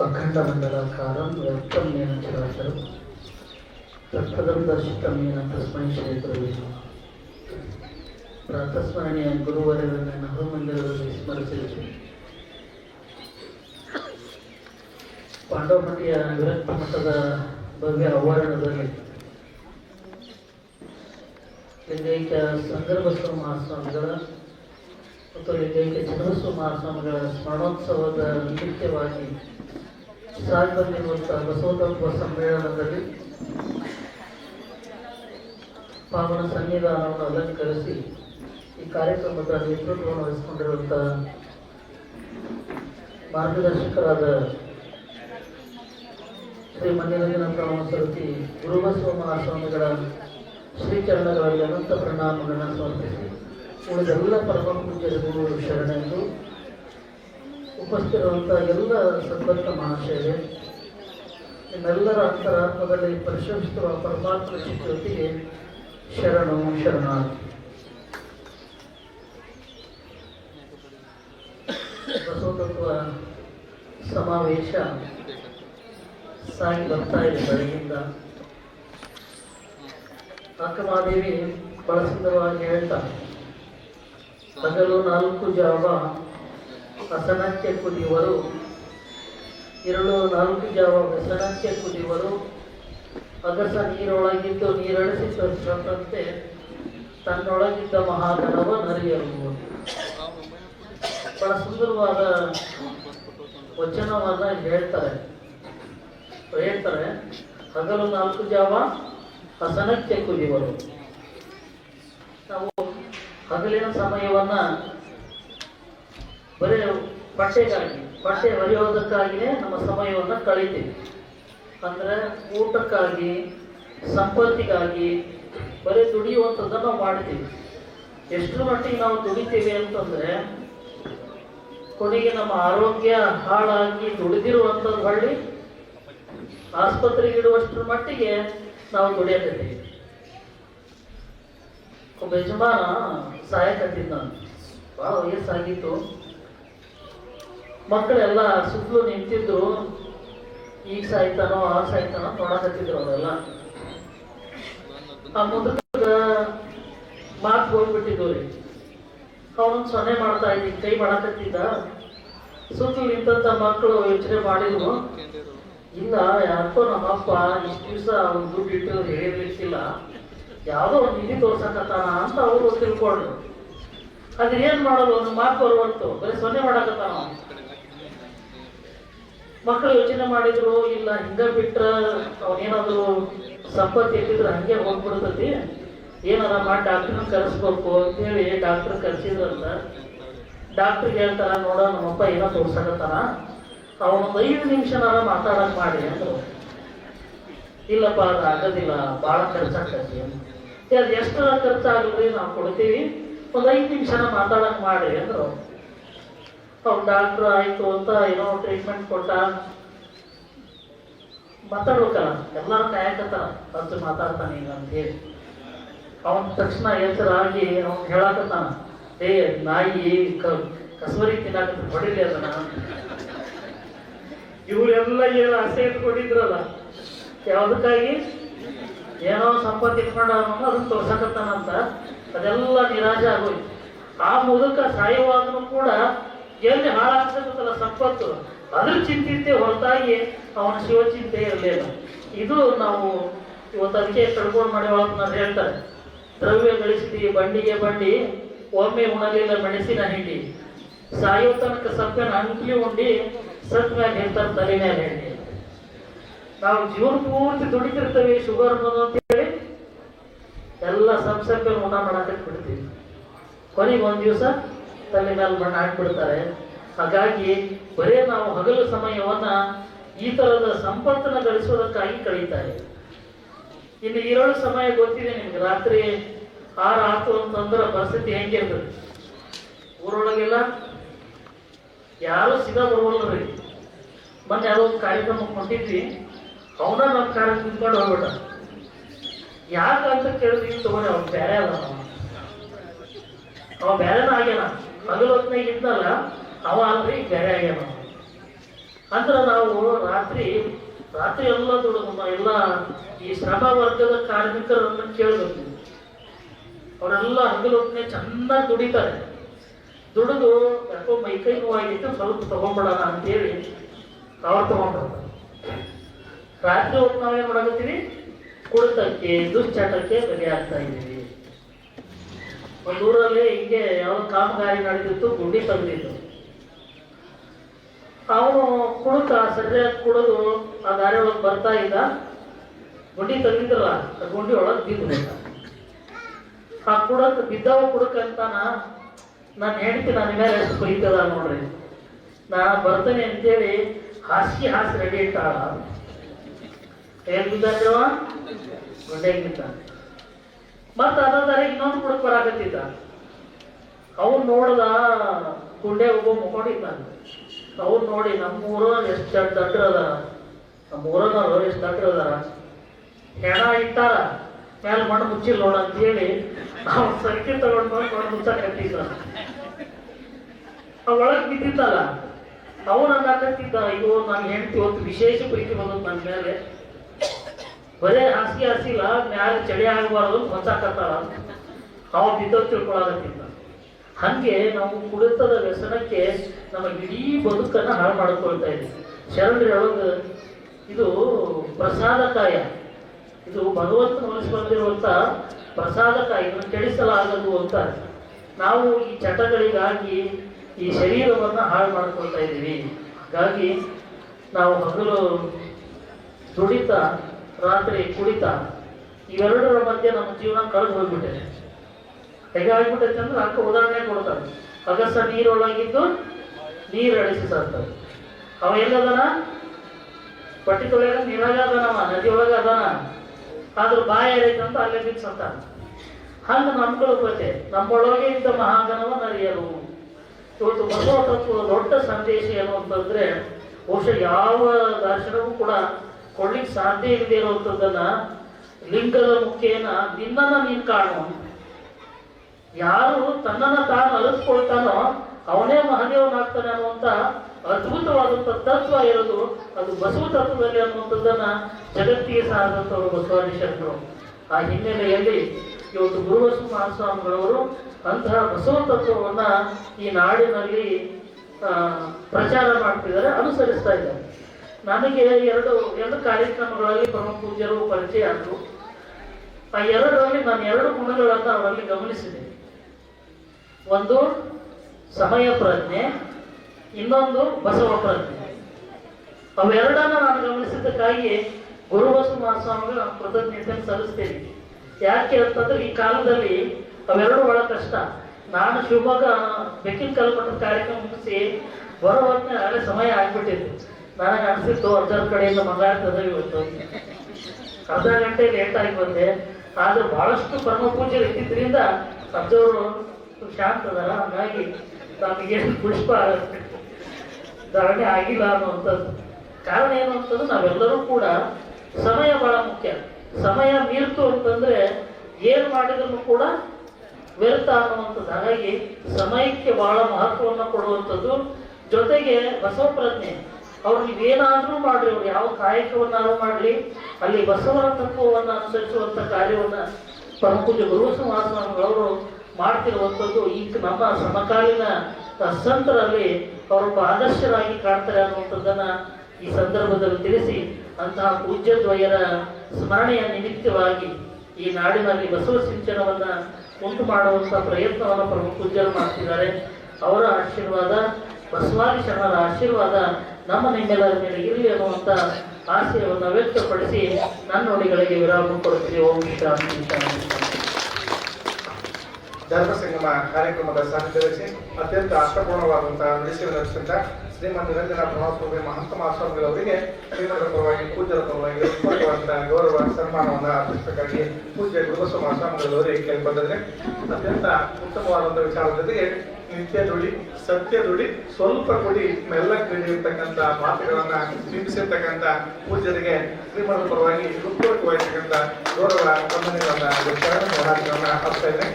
వక్రతమండలాకారం రక్తమైన చరాచరం రక్తదం దర్శితమైన తస్మై శ్రీ గురువే ಪ್ರಾತಸ್ಮರಣೀಯ ಗುರುವರನ್ನು ನವಮಂಡಲದಲ್ಲಿ ಸ್ಮರಿಸಲಿದೆ ಪಾಂಡವಪಟ್ಟಿಯ ವಿರಕ್ತ ಮಠದ ಬಗ್ಗೆ ಆವರಣದಲ್ಲಿ ಲಿಂಗೈಕ್ಯ ಸಂದರ್ಭ ಸ್ವಾಮಿಗಳ ಮತ್ತು ಲಿಂಗೈಕ್ಯ ಚಂದ್ರಸ್ವಾಮಿಗಳ ಸ್ಮರಣೋತ್ಸವದ ನಿಮಿತ್ತವಾಗಿ ಬಂದಿರುವಂತಹ ಬಸವತತ್ವ ಸಮ್ಮೇಳನದಲ್ಲಿ ಪಾವನ ಸನ್ನಿಧಾನವನ್ನು ಅಲಂಕರಿಸಿ ಈ ಕಾರ್ಯಕ್ರಮದ ನೇತೃತ್ವವನ್ನು ವಹಿಸಿಕೊಂಡಿರುವಂತಹ ಮಾರ್ಗದರ್ಶಕರಾದ ಶ್ರೀ ಮನ್ಯರಂಜನ ಪ್ರಮಾಣ ಸರತಿ ಗುರುಬಸವ ಮಹಾಸ್ವಾಮಿಗಳ ಶ್ರೀಚರಣಗಳಲ್ಲಿ ಅನಂತ ಪ್ರಣಾಮಗಳನ್ನು ಸಮರ್ಪಿಸಿ ಉಳಿದೆಲ್ಲ ಪರಮ ಪೂಜ್ಯರಿಗೂ ಶರಣೆಂದು ಉಪಸ್ಥಿತಿರುವಂತಹ ಎಲ್ಲ ಸದ್ಭಕ್ತ ಮಹಾಶಯರೇ ನಿಮ್ಮೆಲ್ಲರ ಅಂತರಾತ್ಮದಲ್ಲಿ ಪರಿಶೋಧಿಸುವ ಪರಮಾತ್ಮ ಜೊತೆಗೆ ಶರಣು ಶರಣ ಬಸವತತ್ವ ಸಮಾವೇಶ ಸಾಗಿ ಬರ್ತಾ ಇದೆ ಬೆಳಗಿಂದ. ಅಕ್ಕಮಾದೇವಿ ಬಹಳ ಸುಂದರವಾಗಿ ಹಗಲು ನಾಲ್ಕು ಜಾವ ಹಸನಕ್ಕೆ ಕುದಿಯುವರು ಎರಡು ನಾಲ್ಕು ಜಾವ ವ್ಯಸನಕ್ಕೆ ಕುದಿಯುವರು ಅಗಸ ನೀರೊಳಗಿದ್ದು ನೀರಳಿಸಿ ತೋರಿಸಂತೆ ತನ್ನೊಳಗಿದ್ದ ಮಹಾಧನವ ನರಿಯರು ಬಹಳ ಸುಂದರವಾದ ವಚನವನ್ನ ಹೇಳ್ತಾರೆ. ಹೇಳ್ತಾರೆ, ಹಗಲು ನಾಲ್ಕು ಜಾವ ಹಸನಕ್ಕೆ ಕುದಿಯುವರು ನಾವು ಹಗಲಿನ ಸಮಯವನ್ನ ಬರೀ ಬಟ್ಟೆಗಾಗಿ ಬಟ್ಟೆ ಒರೆಯೋದಕ್ಕಾಗಿಯೇ ನಮ್ಮ ಸಮಯವನ್ನು ಕಳೀತೀವಿ ಅಂದ್ರೆ ಊಟಕ್ಕಾಗಿ, ಸಂಪತ್ತಿಗಾಗಿ ಬರೀ ದುಡಿಯುವಂಥದ್ದನ್ನು ನಾವು ಮಾಡ್ತೀವಿ ಎಷ್ಟು ಮಟ್ಟಿಗೆ ನಾವು ದುಡಿತೀವಿ ಅಂತಂದ್ರೆ, ಕೊನೆಗೆ ನಮ್ಮ ಆರೋಗ್ಯ ಹಾಳಾಗಿ ದುಡಿದಿರುವಂಥದ್ದು ಹಳ್ಳಿ, ಆಸ್ಪತ್ರೆಗೆ ಇಡುವಷ್ಟರ ಮಟ್ಟಿಗೆ ನಾವು ದುಡಿಯಕತ್ತೀವಿ. ಒಬ್ಬ ಯಜಮಾನ ಸಾಯಕತ್ತಿದ್ದ ನಾನು ಭಾಳ ವಯಸ್ಸಾಗಿತ್ತು. ಮಕ್ಕಳೆಲ್ಲ ಸುತ್ತಲೂ ನಿಂತಿದ್ರು ಈಗ ಸಾಯ್ತಾನೋ ಆ ಸಾಯ್ತಾನೋ ನೋಡಕತ್ತಿದ್ರು ಅವರೆಲ್ಲ. ಆ ಮುದುಕದ ಮಾತು ಹೋಗ್ಬಿಟ್ಟಿದ್ವು ರೀ. ಅವನೊಂದು ಸೊನ್ನೆ ಮಾಡ್ತಾ ಇದ್ದ, ಕೈ ಮಾಡಕತ್ತಿದ್ದ. ಸುತ್ತಲೂ ನಿಂತಂತ ಮಕ್ಕಳು ಯೋಚನೆ ಮಾಡಿದ್ರು. ಇಲ್ಲ, ಯಾಕೋ ನಮ್ಮಪ್ಪ ಇಷ್ಟು ದಿವಸ ಅವ್ನು ದುಡ್ಡು ಇಟ್ಟು ಹೇಳಿರ್ಲಿಕ್ಕಿಲ್ಲ ಯಾವುದೋ ಒಂದು ನಿಧಿ ತೋರ್ಸಕತ್ತಾನ ಅಂತ ಅವರು ತಿಳ್ಕೊಂಡ್ರು. ಅದ್ರ ಏನ್ ಮಾಡೋದು ಒಂದು ಮಾತು ಬರುವಂತು ಬರೀ ಸೊನ್ನೆ ಮಾಡಕತ್ತಾನ. ಮಕ್ಕಳು ಯೋಚನೆ ಮಾಡಿದ್ರು, ಇಲ್ಲ, ಹಿಂಗ ಬಿಟ್ರ ಅವನೇನಾದ್ರು ಸಂಪತ್ತಿ ಇಟ್ಟಿದ್ರೆ ಹಂಗೆ ಹೋಗ್ಬಿಡ್ತತಿ. ಏನಾರ ಮಾಡಿ ಡಾಕ್ಟರ್ನ ಕರೆಸ್ಬೇಕು ಅಂತೇಳಿ ಡಾಕ್ಟರ್ ಕರೆಸಿದ್ರಂತ ಡಾಕ್ಟರ್ ಹೇಳ್ತಾರ, ನೋಡ, ನಮ್ಮಪ್ಪ ಏನೋ ತೋರ್ಸಕತ್ತಾನ. ಅವನೊಂದು ಐದು ನಿಮಿಷನಾರ ಮಾತಾಡಕ್ ಮಾಡಿ ಅಂದ್ರು. ಇಲ್ಲಪ್ಪ, ಅದು ಆಗೋದಿಲ್ಲ ಭಾಳ ಖರ್ಚಾಗ್ತೈತಿ ಅದು ಎಷ್ಟು ಖರ್ಚಾಗಲ್ರಿ ನಾವು ಕೊಡ್ತೀವಿ. ಒಂದು ಐದು ನಿಮಿಷನ ಮಾತಾಡಕ್ ಮಾಡಿ ಅಂದ್ರು. ಅವ್ನು ಡಾಕ್ಟ್ರ್ ಆಯಿತು ಅಂತ ಏನೋ ಟ್ರೀಟ್ಮೆಂಟ್ ಕೊಟ್ಟ. ಮಾತಾಡ್ಬೇಕಲ್ಲ, ಎಲ್ಲರೂ ಕಾಯಕತ್ತಾರ ಅದು ಮಾತಾಡ್ತಾನೆ ಈಗ ಅಂತ ಹೇಳಿ. ಅವನ ತಕ್ಷಣ ಎಚ್ಚರಾಗಿ ಅವ್ನು ಹೇಳಕತ್ತಾನ, ಏ, ನಾಯಿ ಕಸವರಿ ತಿನ್ನಕ ಹೊಡಿಲಿ ಅದನ್ನ. ಇವರೆಲ್ಲ ಏನು ಆಸೆ ಇಟ್ಕೊಂಡಿದ್ರಲ್ಲ, ಯಾವುದಕ್ಕಾಗಿ? ಏನೋ ಸಂಪತ್ತು ಇಟ್ಕೊಂಡ ಅದನ್ನ ತೋರ್ಸಕತ್ತಾನಂತ, ಅದೆಲ್ಲ ನಿರಾಶೆ ಆಗೋಯ್ತು. ಆ ಮುದುಕ ಆದರೂ ಕೂಡ ಎಲ್ಲಿ ಹಾಳಾಗ್ತಕ್ಕಂಥ ಸಂಪತ್ತು. ಅದ್ರ ಚಿಂತಿದ್ದೆ ಹೊರತಾಗಿ ಅವನ ಶಿವಚಿಂತೆ ಇರಲಿಲ್ಲ. ಇದು ನಾವು ಇವತ್ತು ಅದಕ್ಕೆ ಕಡ್ಕೊಂಡು ಮಾಡಿ ನಾನು ಹೇಳ್ತಾರೆ ದ್ರವ್ಯ ಗಳಿಸಿದಿ ಬಂಡಿಗೆ ಬಂಡಿ, ಒಮ್ಮೆ ಉಣಲಿಲ್ಲ ಮೆಣಸಿನ ಹಿಂಡಿ. ಸಾಯೋ ತನಕ ಸಪ್ಪನ ಅಂಕಲಿ ಉಂಡಿ ಸತ್ ಮ್ಯಾಗ ತಲೆ ಹಿಂಡಿ. ನಾವು ಜೀವನ ಪೂರ್ತಿ ದುಡಿತಿರ್ತೇವೆ ಶುಗರ್ ಅನ್ನೋದು ಅಂತ ಹೇಳಿ ಎಲ್ಲ ಸಪ್ಪೆ ಊಟ ಮಾಡಕ್ಕೆ ಬಿಡ್ತೀವಿ ಕೊನೆಗೆ ಒಂದು ದಿವಸ ತಲೆ ಮೇಲೆ ಮಣ್ಣು ಹಾಕ್ಬಿಡ್ತಾರೆ. ಹಾಗಾಗಿ ಬರೇ ನಾವು ಹಗಲು ಸಮಯವನ್ನ ಈ ತರದ ಸಂಪತ್ತನ್ನ ಗಳಿಸೋದಕ್ಕಾಗಿ ಕಳೀತಾರೆ ಇನ್ನು ಈರೋಳು ಸಮಯ ಗೊತ್ತಿದೆ ನಿಮ್ಗೆ. ರಾತ್ರಿ ಆರು ಆತು ಅಂತಂದ್ರೆ ಪರಿಸ್ಥಿತಿ ಹೆಂಗಿರ್ತದೆ ಊರೊಳಗೆಲ್ಲ ಯಾರು ಸಿಗಾ ಬರುವಲ್ರಿ ಮೊನ್ನೆ ಯಾವುದೋ ಒಂದು ಕಾರ್ಯಕ್ರಮಕ್ಕೆ ಹೊಂಟಿದ್ವಿ. ಅವನ ನಮ್ಮ ಕಾರ್ಯ ಕುತ್ಕೊಂಡು ಹೋಗ್ಬಿಟ್ಟ. ಯಾಕಂತ ಕೇಳಿದ್ವಿ ತಗೊಂಡೆ ಅವ್ನು ಬೇರೆ ಅಲ್ಲ. ಅವ ಬೇರೆನ ಆಗ್ಯಾನ? ಹಗಲು ಹೊತ್ನಾಗ ಇದ್ದಲ್ಲ ಅವ ಅಲ್ರಿ ಬೇರೆ ಆಗ್ಯಾನ. ಅಂದ್ರೆ ನಾವು ರಾತ್ರಿ ರಾತ್ರಿ ಎಲ್ಲ ದುಡಿದು ಎಲ್ಲ ಈ ಶ್ರಮ ವರ್ಗದ ಕಾರ್ಮಿಕರನ್ನು ಕೇಳಬೇಕು. ಅವರೆಲ್ಲ ಹಗಲೊತ್ತನೆ ಚೆನ್ನಾಗಿ ದುಡಿತಾರೆ. ದುಡಿದು ಯಾಕೋ ಮೈಕೈ ನೋವಾಗಿತ್ತು ಸ್ವಲ್ಪ ತಗೊಂಡ್ಬಿಡೋಣ ಅಂತೇಳಿ ಅವ್ರು ತಗೊಂಡ್ರು. ರಾತ್ರಿ ಹೊತ್ತು ನಾವೇನು ಮಾಡಕತ್ತೀವಿ? ಕುಡಿತಕ್ಕೆ, ದುಶ್ಚಟಕ್ಕೆ ಆಗ್ತಾ ಇದ್ದೀವಿ. ಒಂದು ಊರಲ್ಲಿ ಹಿಂಗೆ ಯಾವ ಕಾಮಗಾರಿ ನಡೆದಿತ್ತು, ಗುಂಡಿ ತಂದಿದ್ದು ಅವನು ಕುಡುಕ ಸರಿಯಾಗಿ ಕುಡಿದು ಆ ದಾರಿ ಒಳಗೆ ಬರ್ತಾ ಇದ್ದ. ಗುಂಡಿ ತಂದಿದ್ರಲ್ಲ, ಆ ಗುಂಡಿ ಒಳಗೆ ಬಿದ್ದು ಆ ಕುಡಕ್, ಬಿದ್ದವ ಕುಡಕ್ ಅಂತಾನ, ನಾನು ಹೆಂಡತಿ ನನ್ನ ಮೇಲೆ ಎಷ್ಟು ನೋಡ್ರಿ. ನಾ ಬರ್ತೇನೆ ಅಂತೇಳಿ ಹಾಸಿ ಹಾಸಿ ರೆಡಿ ಇಟ್ಟಾಳ. ಏನ್ ಬಿದ್ದಾಡ್ರವ ಗುಂಡೆಗೆ ಬಿದ್ದ ಮತ್ತ ಅದಾದ್ರೆ ಇನ್ನೊಂದು ಬರಾಕತ್ತಿದ್ದ. ಅವ್ನು ನೋಡ್ದ ಗುಂಡೆ ಒಬ್ಬ ಮುಕೊಂಡಿದ್ದ ಅವ್ನು ನೋಡಿ ನಮ್ಮೂರ ಎಷ್ಟು ದಡ್ರ ಅದಾರ. ನಮ್ಮೂರನವ್ರು ಎಷ್ಟು ದಡ್ರ ಅದಾರ. ಹೆಣ ಇಟ್ಟಾರ ಮೇಲೆ ಮಣ್ಣು ಮುಚ್ಚಿಲ್ಲ ನೋಡ ಅಂತ ಹೇಳಿ ಅವ್ನು ಸಂಖ್ಯೆ ತಗೊಂಡು ಬಂದು ಮಣ್ಣು ಮುಚ್ಚ ಕಟ್ಟಿದ್ದ ಒಳಗ್ ಬಿದ್ದಿದ್ದಲ್ಲ ಅವನ ಹಾಕತ್ತಿದ್ದ ಅಯ್ಯೋ, ನಾನು ಹೆಂಡತಿ ಒಂದು ವಿಶೇಷ ಪ್ರೀತಿ ಬಂದದ್ದು ನನ್ನ ಮೇಲೆ. ಬರೇ ಹಾಸಿಗೆ ಹಾಸಿಲ್ಲ, ಮ್ಯಾಲೆ ಚಳಿ ಆಗಬಾರ್ದು ಹೊಂಚಾಕತ್ತಾಳ ಅವ ಬಿದ್ದವ್ ತಿಳ್ಕೊಳ್ಳೋದಕ್ಕಿಂತ. ಹಂಗೆ ನಾವು ಕುಡಿತದ ವ್ಯಸನಕ್ಕೆ ನಮ್ಮ ಇಡೀ ಬದುಕನ್ನ ಹಾಳು ಮಾಡ್ಕೊಳ್ತಾ ಇದ್ದೀವಿ. ಶರಣರು ಹೇಳೋದು, ಇದು ಪ್ರಸಾದಕಾಯ. ಇದು ಭಗವಂತನ ಮನಸ್ಸು ಬಂದಿರುವಂಥ ಪ್ರಸಾದಕಾಯ, ಇದನ್ನು ಕೆಡಿಸಲಾಗದು ಅಂತ. ನಾವು ಈ ಚಟಗಳಿಗಾಗಿ ಈ ಶರೀರವನ್ನ ಹಾಳು ಮಾಡ್ಕೊಳ್ತಾ ಇದ್ದೀವಿ. ಹಾಗಾಗಿ ನಾವು ಹಗಲು ದುಡಿತ, ರಾತ್ರಿ ಕುಡಿತ, ಇವೆರಡರ ಮಧ್ಯೆ ನಮ್ಮ ಜೀವನ ಕಳೆದು ಹೋಗ್ಬಿಟ್ಟಿದೆ. ಹೇಗಾಗ್ಬಿಟ್ಟೈತೆ ಅಂದ್ರೆ ಅದಕ್ಕೆ ಉದಾಹರಣೆ ಕೊಡ್ತಾನೆ ಅಗಸ ನೀರೊಳಗಿದ್ದು ನೀರು ಅಳಿಸಿ ಸಾರ್ತಾನೆ ಅವ ಎಲ್ಲದನ? ಪಟ್ಟಿ ತೊಳೆಯ ನೀರಾಗ ಅದನವ ಒಳಗೆ ಅದಾನ. ಆದ್ರೂ ಬಾಯ ಅಂತ ಅಲ್ಲೇ ಬಿದ್ದು ಸತ್ತಾನ ಹಂಗ ಪ್ರತಿ ನಮ್ಮೊಳಗೆ ಇದ್ದ ಮಹಾಗಣವ ನರಿಯರು. ಇವತ್ತು ಬಸವ ತತ್ವದ ದೊಡ್ಡ ಸಂದೇಶ ಏನು ಅಂತಂದ್ರೆ ಬಹುಶಃ ಯಾವ ದರ್ಶನವೂ ಕೂಡ ಕೊಡ್ಲಿಕ್ಕೆ ಸಾಧ್ಯ ಇಲ್ಲದೆ ಇರುವಂಥದ್ದನ್ನ ಲಿಂಗದ ಮುಖೇನ ನಿನ್ನ ನೀನು ಕಾಣು ಯಾರು ತನ್ನನ್ನ ತಾನು ಅಲಿಸ್ಕೊಳ್ತಾನೋ ಅವನೇ ಮಹದೇವನಾಗ್ತಾನೆ ಅನ್ನುವಂತ ಅದ್ಭುತವಾದಂತ ತತ್ವ ಇರೋದು ಅದು ಬಸವ ತತ್ವದಲ್ಲಿ ಅನ್ನುವಂಥದ್ದನ್ನ ಜಗತ್ತಿಗೆ ಸಾರಿದಂಥವ್ರು ಬಸವಾದಿ ಶರಣರು. ಆ ಹಿನ್ನೆಲೆಯಲ್ಲಿ ಇವತ್ತು ಗುರುವಸು ಮಹಾಸ್ವಾಮಿಗಳವರು ಅಂತಹ ಬಸವ ತತ್ವವನ್ನ ಈ ನಾಡಿನಲ್ಲಿ ಪ್ರಚಾರ ಮಾಡ್ತಿದ್ದಾರೆ, ಅನುಸರಿಸ್ತಾ ಇದ್ದಾರೆ. ನನಗೆ ಎರಡು ಎರಡು ಕಾರ್ಯಕ್ರಮಗಳಲ್ಲಿ ಪರಮ ಪೂಜ್ಯರು ಪರಿಚಯ ಆದರು. ಆ ಎರಡರಲ್ಲಿ ನಾನು ಎರಡು ಗುಣಗಳನ್ನ ಅವರಲ್ಲಿ ಗಮನಿಸಿದೆ. ಒಂದು ಸಮಯ ಪ್ರಜ್ಞೆ, ಇನ್ನೊಂದು ಬಸವ ಪ್ರಜ್ಞೆ. ಅವೆರಡನ್ನ ನಾನು ಗಮನಿಸಿದ್ದಕ್ಕಾಗಿ ಗುರುಬಸವ ಮಹಾಸ್ವಾಮಿಗಳು ನಾನು ಕೃತಜ್ಞತೆಯನ್ನು ಸಲ್ಲಿಸ್ತೇನೆ. ಯಾಕೆ ಅಂತಂದ್ರೆ ಈ ಕಾಲದಲ್ಲಿ ಅವೆರಡು ಬಹಳ ಕಷ್ಟ. ನಾನು ಶಿವಮೊಗ್ಗ ಬೆಕ್ಕಿನ ಕಲ್ಮಠದ ಕಾರ್ಯಕ್ರಮ ಮುಗಿಸಿ ಬರೋ ಆಗಲೇ ಸಮಯ ಆಗ್ಬಿಟ್ಟಿತ್ತು. ನನಗೆ ಅನಿಸಿತ್ತು ಅರ್ಧದ ಕಡೆಯಿಂದ ಮಂಗಾಡ್ತದ ಇವತ್ತು. ಅರ್ಧ ಗಂಟೆ ಲೇಟ್ ಆಗಿ ಬಂದೆ. ಆದ್ರೆ ಬಹಳಷ್ಟು ಪರಮ ಪೂಜೆ ಇದ್ದಿದ್ದರಿಂದ ಅಜ್ಜವರು ಶಾಂತ ಅದಲ್ಲ? ಹಾಗಾಗಿ ನಮಗೇನು ಪುಷ್ಪ ಧಾರಣೆ ಆಗಿಲ್ಲ ಅನ್ನುವಂಥದ್ದು. ಕಾರಣ ಏನು ಅಂತಂದ್ರೆ ನಾವೆಲ್ಲರೂ ಕೂಡ ಸಮಯ ಬಹಳ ಮುಖ್ಯ. ಸಮಯ ಮೀರ್ತು ಅಂತಂದ್ರೆ ಏನು ಮಾಡಿದ್ರು ಕೂಡ ವ್ಯರ್ಥ ಅನ್ನುವಂಥದ್ದು. ಹಾಗಾಗಿ ಸಮಯಕ್ಕೆ ಬಹಳ ಮಹತ್ವವನ್ನು ಕೊಡುವಂಥದ್ದು. ಜೊತೆಗೆ ಬಸವ ಪ್ರಜ್ಞೆ ಅವ್ರು ನೀವೇನಾದ್ರೂ ಮಾಡ್ರಿ, ಅವ್ರು ಯಾವ ಕಾಯಕವನ್ನಾದ್ರೂ ಮಾಡಲಿ, ಅಲ್ಲಿ ಬಸವನ ತತ್ವವನ್ನು ಅನುಸರಿಸುವಂತ ಕಾರ್ಯವನ್ನ ಪರಮಪೂಜ್ಯ ಗುರುಬಸವ ಮಹಾಸ್ವಾಮಿಗಳವರು ಮಾಡ್ತಿರುವಂಥದ್ದು ಈಗ ನಮ್ಮ ಸಮಕಾಲೀನ ಸಂತರಲ್ಲಿ ಅವರೊಬ್ಬ ಆದರ್ಶರಾಗಿ ಕಾಣ್ತಾರೆ ಅನ್ನುವಂಥದ್ದನ್ನು ಈ ಸಂದರ್ಭದಲ್ಲಿ ತಿಳಿಸಿ ಅಂತಹ ಪೂಜ್ಯ ದ್ವಯರ ಸ್ಮರಣೆಯ ನಿಮಿತ್ತವಾಗಿ ಈ ನಾಡಿನಲ್ಲಿ ಬಸವ ಸಿಂಚನವನ್ನು ಉಂಟು ಮಾಡುವಂಥ ಪ್ರಯತ್ನವನ್ನು ಪ್ರಮುಖ ಪೂಜ್ಯರು ಮಾಡ್ತಿದ್ದಾರೆ. ಅವರ ಆಶೀರ್ವಾದ, ಬಸವಾದಿ ಶರಣರ ಆಶೀರ್ವಾದ ನಮ್ಮ ನಿಮ್ಮೆಲ್ಲರ ಮೇಲೆ ಇರಲಿ ಅನ್ನುವಂಥ ಆಶಯವನ್ನು ವ್ಯಕ್ತಪಡಿಸಿ ನನ್ನ ನೋಡಿಗಳಿಗೆ ವಿರಾಮ ಕೊಡ್ತೀನಿ ಓಂ ಶಾಂತಿ. ಧರ್ಮ ಸಂಗಮ ಕಾರ್ಯಕ್ರಮದ ಸಾನ್ನಿಧ್ಯದಲ್ಲಿ ಅತ್ಯಂತ ಅರ್ಥಪೂರ್ಣವಾದಂತಹ ನಡೆಸಿದ ಶ್ರೀಮಂತ ನಿರಂಜನ ಪ್ರವಾಸೋಗಿ ಮಹಂತ ಮಹಾಸ್ವಾಮಿಗಳವರಿಗೆ ಶ್ರೀಮಂತರ ಪರವಾಗಿ ಪೂಜ್ಯರ ಪರವಾಗಿ ಪೂರ್ವಕವಾದ ಗೌರವ ಸನ್ಮಾನವನ್ನು ಅರ್ಪಿಸಬೇಕಾಗಿ ಪೂಜ್ಯ ಗುರುಬಸವ ಮಹಾಸ್ವಾಮಿಗಳವರಿಗೆ ಕೇಳಿ ಬಂದಿದ್ರೆ ಅತ್ಯಂತ ಉತ್ತಮವಾದಂತಹ ವಿಚಾರದ ಜೊತೆಗೆ ನಿತ್ಯ ದುಡಿ ಸತ್ಯ ದುಡಿ ಸ್ವಲ್ಪ ಕೊಡಿ ಮೆಲ್ಲ ಇರ್ತಕ್ಕಂಥ ಮಾತುಗಳನ್ನ ಬಿಂಬಿಸಿರ್ತಕ್ಕಂಥ ಪೂಜ್ಯರಿಗೆ ಶ್ರೀಮಂತರ ಪರವಾಗಿ ಹೃತ್ಪೂರ್ವಕವಾಗಿರ್ತಕ್ಕಂಥ ಗೌರವ ವಂದನೆಗಳನ್ನ ಶರಣ ಹೋರಾಟಗಳನ್ನ ಹಾಕ್ತಾ ಇದ್ದೇನೆ